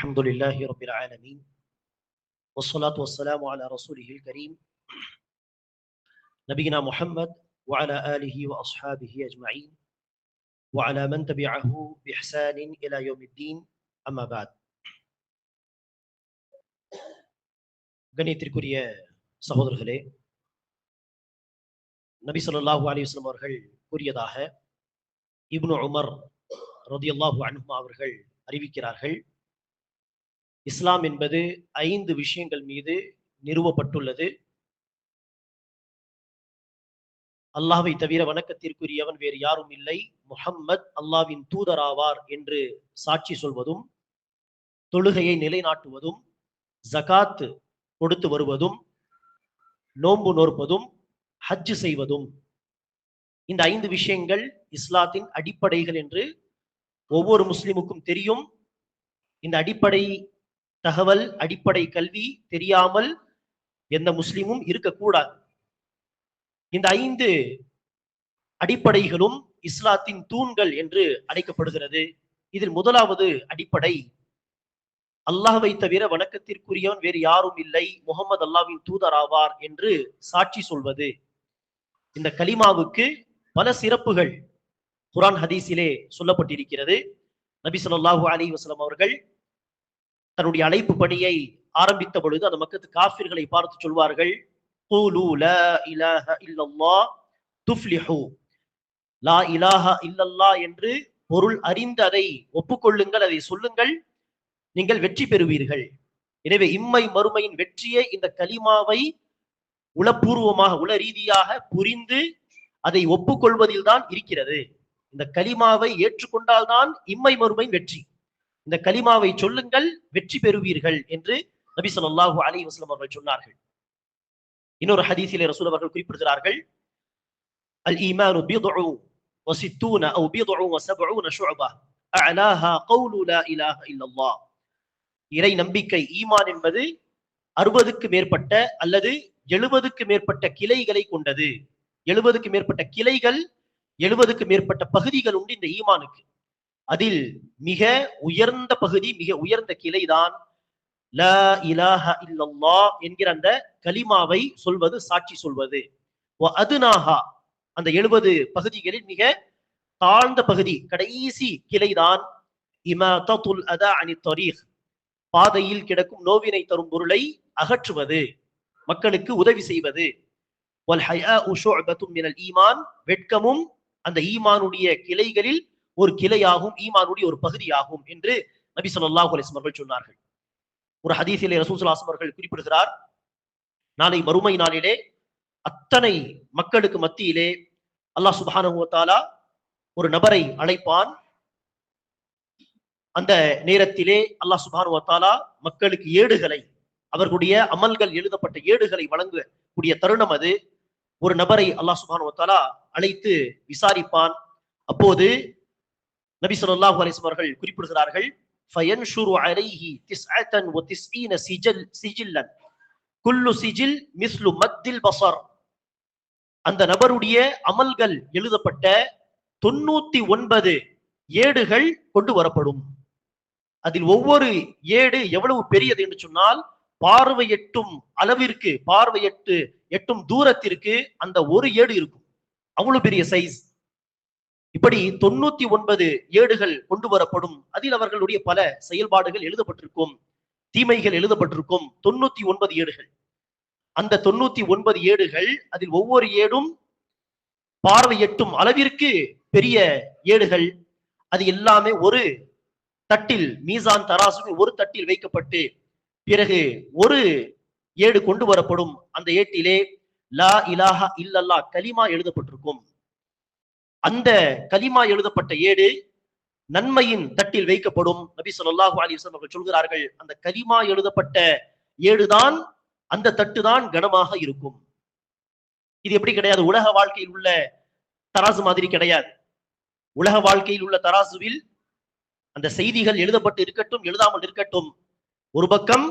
الحمد لله رب العالمين والصلاة والسلام على رسوله الكريم نبينا محمد وعلى آله وأصحابه أجمعين وعلى من تبعه بإحسان إلى يوم الدين أما بعد கணியத்திற்குரிய சகோதரர்களே நபி ஸல்லல்லாஹு அலைஹி வஸல்லம் அவர்கள் கூறியதாக இப்னு உமர் ரதியல்லாஹு அன்ஹு அவர்கள் அறிவிக்கிறார்கள் இஸ்லாம் என்பது ஐந்து விஷயங்கள் மீது நிறுவப்பட்டுள்ளது. அல்லாஹை தவிர வணக்கத்திற்குரியவன் வேறு யாரும் இல்லை. முஹம்மத் அல்லாவின் தூதராவார் என்று சாட்சி சொல்வதும் தொழுகையை நிலைநாட்டுவதும் ஜகாத் கொடுத்து வருவதும் நோன்பு நோற்பதும் ஹஜ் செய்வதும். இந்த ஐந்து விஷயங்கள் இஸ்லாத்தின் அடிப்படைகள் என்று ஒவ்வொரு முஸ்லிமுக்கும் தெரியும். இந்த அடிப்படை தகவல் அடிப்படை கல்வி தெரியாமல் எந்த முஸ்லிமும் இருக்கக்கூடாது. இந்த ஐந்து அடிப்படைகளும் இஸ்லாத்தின் தூண்கள் என்று அழைக்கப்படுகிறது. இதில் முதலாவது அடிப்படை அல்லாஹை தவிர வணக்கத்திற்குரியவன் வேறு யாரும் இல்லை முகமது அல்லாவின் தூதர் ஆவார் என்று சாட்சி சொல்வது. இந்த கலிமாவுக்கு பல சிறப்புகள் குரான் ஹதீஸிலே சொல்லப்பட்டிருக்கிறது. நபி சொல்லாஹு அலி வசலம் அவர்கள் தன்னுடைய அழைப்பு பணியை ஆரம்பித்த பொழுது அந்த மக்கத்து காஃபிர்களை பார்த்து சொல்வார்கள் லா இல்லல்லா என்று பொருள் அறிந்து அதை ஒப்புக்கொள்ளுங்கள் அதை சொல்லுங்கள் நீங்கள் வெற்றி பெறுவீர்கள். எனவே இம்மை மறுமையின் வெற்றியை இந்த கலிமாவை உளப்பூர்வமாக உள ரீதியாக புரிந்து அதை ஒப்புக்கொள்வதில் தான் இருக்கிறது. இந்த கலிமாவை ஏற்றுக்கொண்டால்தான் இம்மை மறுமையின் வெற்றி. இந்த கலிமாவை சொல்லுங்கள் வெற்றி பெறுவீர்கள் என்று நபி சொல்லாஹு அலி வஸ்லம் அவர்கள் சொன்னார்கள். இன்னொரு ஹதீஸிலே ரசூல் அவர்கள் குறிப்பிடுகிறார்கள் அல் ஈமானு பீதுஉ வசித்தூன அவு பீதுஉ வசபூன ஷுஅபா அலாஹா கவுலு லா இலாஹ இல்லல்லாஹ். இறை நம்பிக்கை ஈமான் என்பது அறுபதுக்கு மேற்பட்ட அல்லது எழுபதுக்கு மேற்பட்ட கிளைகளை கொண்டது. எழுபதுக்கு மேற்பட்ட கிளைகள் எழுபதுக்கு மேற்பட்ட பகுதிகள் உண்டு இந்த ஈமானுக்கு. அதில் மிக உயர்ந்த பகுதி மிக உயர்ந்த கிளைதான் ல என்கிற அந்த கலிமாவை சொல்வது சாட்சி சொல்வது. அதுனாகா அந்த எழுபது பகுதிகளில் மிக தாழ்ந்த பகுதி கடைசி கிளைதான் இமதத்துல் அதா அனி தரீக். பாதையில் கிடக்கும் நோவினை தரும் பொருளை அகற்றுவது மக்களுக்கு உதவி செய்வது. ஈமான் வெட்கமும் அந்த ஈமானுடைய கிளைகளில் ஒரு கிளையாகும் ஈமானுடைய ஒரு பகுதியாகும் என்று நபி சொல்லாஹு அலிஸ்லம் அவர்கள் சொன்னார்கள். ஒரு ஹதீசிலே ரசூசலாசம் அவர்கள் குறிப்பிடுகிறார் நாளை மறுமை நாளிலே அத்தனை மக்களுக்கு மத்தியிலே அல்லாஹ் சுபானுவத்தாலா ஒரு நபரை அழைப்பான். அந்த நேரத்திலே அல்லாஹ் சுபானுவத்தாலா மக்களுக்கு ஏடுகளை அவர்களுடைய அமல்கள் எழுதப்பட்ட ஏடுகளை வழங்கக்கூடிய தருணம் அது. ஒரு நபரை அல்லாஹ் சுபானுவத்தாலா அழைத்து விசாரிப்பான். அப்போது நபி சொல்லாஹு அலிஸ்லம் அவர்கள் குறிப்பிடுகிறார்கள் ஃபயன்ஷுரு அலைஹி திஸ்அத்தன் வ திஸ்ஈன சிஜல் சிஜில்லன். குல்லு சிஜில் மிஸ்லு மத்தில் பசர் அந்த நபருடைய அமல்கள் எழுதப்பட்ட தொண்ணூத்தி ஒன்பது ஏடுகள் கொண்டு வரப்படும். அதில் ஒவ்வொரு ஏடு எவ்வளவு பெரியது என்று சொன்னால் பார்வை எட்டும் அளவிற்கு பார்வை எட்டு எட்டும் தூரத்திற்கு அந்த ஒரு ஏடு இருக்கும். அவ்வளவு பெரிய சைஸ் இப்படி தொண்ணூத்தி ஒன்பது ஏடுகள் கொண்டு வரப்படும் அதில் அவர்களுடைய பல செயல்பாடுகள் எழுதப்பட்டிருக்கும் தீமைகள் எழுதப்பட்டிருக்கும் தொண்ணூத்தி ஒன்பது ஏடுகள். அந்த தொண்ணூத்தி ஒன்பது ஏடுகள் அதில் ஒவ்வொரு ஏடும் பார்வை எட்டும் அளவிற்கு பெரிய ஏடுகள். அது எல்லாமே ஒரு தட்டில் மீசான் தராசு ஒரு தட்டில் வைக்கப்பட்டு பிறகு ஒரு ஏடு கொண்டு வரப்படும். அந்த ஏட்டிலே லா இலாஹா இல்லல்லா கலிமா எழுதப்பட்டிருக்கும். அந்த கலிமா எழுதப்பட்ட ஏடு நன்மையின் தட்டில் வைக்கப்படும். நபி சொல்லாஹு அலிஸ்லாம் அவர்கள் சொல்கிறார்கள் அந்த கலிமா எழுதப்பட்ட ஏடுதான் அந்த தட்டு தான் கனமாக இருக்கும். இது எப்படி கிடையாது? உலக வாழ்க்கையில் உள்ள தராசு மாதிரி கிடையாது. உலக வாழ்க்கையில் உள்ள தராசுவில் அந்த செய்திகள் எழுதப்பட்டு இருக்கட்டும் எழுதாமல் இருக்கட்டும் ஒரு பக்கம்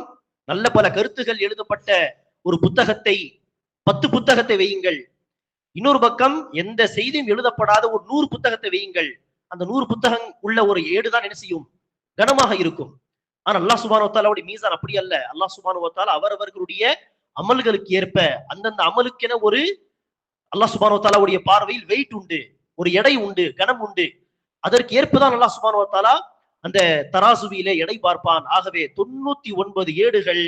நல்ல பல கருத்துகள் எழுதப்பட்ட ஒரு புத்தகத்தை பத்து புத்தகத்தை வையுங்கள். இன்னொரு பக்கம் எந்த செய்தியும் எழுதப்படாத ஒரு நூறு புத்தகத்தை வையுங்கள். அந்த நூறு புத்தகம் உள்ள ஒரு ஏடுதான் என்ன செய்யும்? கனமாக இருக்கும். ஆனா அல்லாஹ் சுபானுவத்தாலாவுடைய மீசான் அப்படி அல்ல. அல்லாஹ் சுபானுவத்தாலா அவரவர்களுடைய அமல்களுக்கு ஏற்ப அந்தந்த அமலுக்கென ஒரு அல்லாஹ் சுபானுவத்தாலாவுடைய பார்வையில் வெயிட் உண்டு ஒரு எடை உண்டு கனம் உண்டு. அதற்கு ஏற்பதான் அல்லாஹ் சுபானுவத்தாலா அந்த தராசுவியிலே எடை பார்ப்பான். ஆகவே தொண்ணூத்தி ஒன்பது ஏடுகள்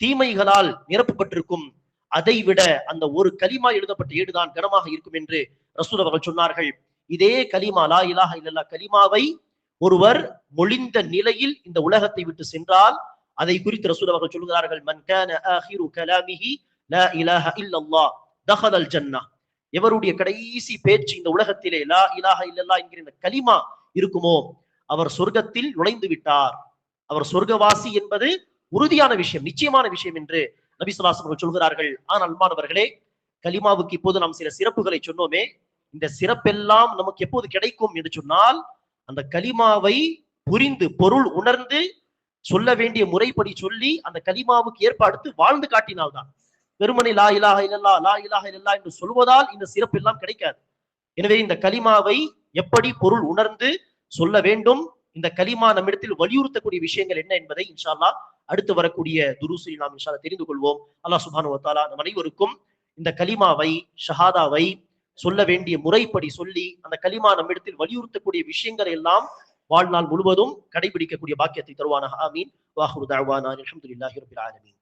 தீமைகளால் நிரப்பப்பட்டிருக்கும். அதை விட அந்த ஒரு கலிமா எழுதப்பட்ட ஏடுதான் கனமாக இருக்கும் என்று ரசூல் அவர்கள் சொன்னார்கள். இதே கலிமா லா இலாக இல்லல்லா கலிமாவை ஒருவர் மொழிந்த நிலையில் இந்த உலகத்தை விட்டு சென்றால் அதை குறித்து ரசூல் அவர்கள் சொல்கிறார்கள் மன் கான ஆஹிரு கலாமிஹி லா இலாஹ இல்லல்லாஹ் தஹலல் ஜன்னா. எவருடைய கடைசி பேச்சு இந்த உலகத்திலே லா இலாஹ இல்லல்லா என்கிற இந்த கலிமா இருக்குமோ அவர் சொர்க்கத்தில் நுழைந்து விட்டார். அவர் சொர்க்கவாசி என்பது உறுதியான விஷயம் நிச்சயமான விஷயம் என்று நபி அவர்கள் சொல்கிறார்கள் ஆனால் அன்பானவர்களே கலிமாவுக்கு இப்போது நாம் சில சிறப்புகளை சொன்னோமே இந்த சிறப்பெல்லாம் நமக்கு எப்போது கிடைக்கும்? என்று சொன்னால் அந்த கலிமாவை புரிந்து பொருள் உணர்ந்து சொல்ல வேண்டிய முறைப்படி சொல்லி அந்த கலிமாவுக்கு ஏற்பாடுத்து வாழ்ந்து காட்டினால்தான். வெறுமனை லா இலாக இல்லல்லா லா இலாக இல்லல்லா என்று சொல்வதால் இந்த சிறப்பு எல்லாம் கிடைக்காது. எனவே இந்த கலிமாவை எப்படி பொருள் உணர்ந்து சொல்ல வேண்டும்? இந்த கலிமா நம்மிடத்தில் வலியுறுத்தக்கூடிய விஷயங்கள் என்ன என்பதை இன்ஷால்லா அடுத்து வரக்கூடிய துருசில் நாம் இன்ஷா தெரிந்து கொள்வோம். அல்லாஹ் சுபானு வத்தாலா நம் அனைவருக்கும் இந்த கலிமாவை ஷஹாதாவை சொல்ல வேண்டிய முறைப்படி சொல்லி அந்த கலிமா நம்மிடத்தில் வலியுறுத்தக்கூடிய விஷயங்களை எல்லாம் வாழ்நாள் முழுவதும் கடைபிடிக்கக்கூடிய பாக்கியத்தை தருவானா ஆமீன். வாஹுரு தாழ்வானா அலமதுல்லாஹி ரபில் ஆலமீன்.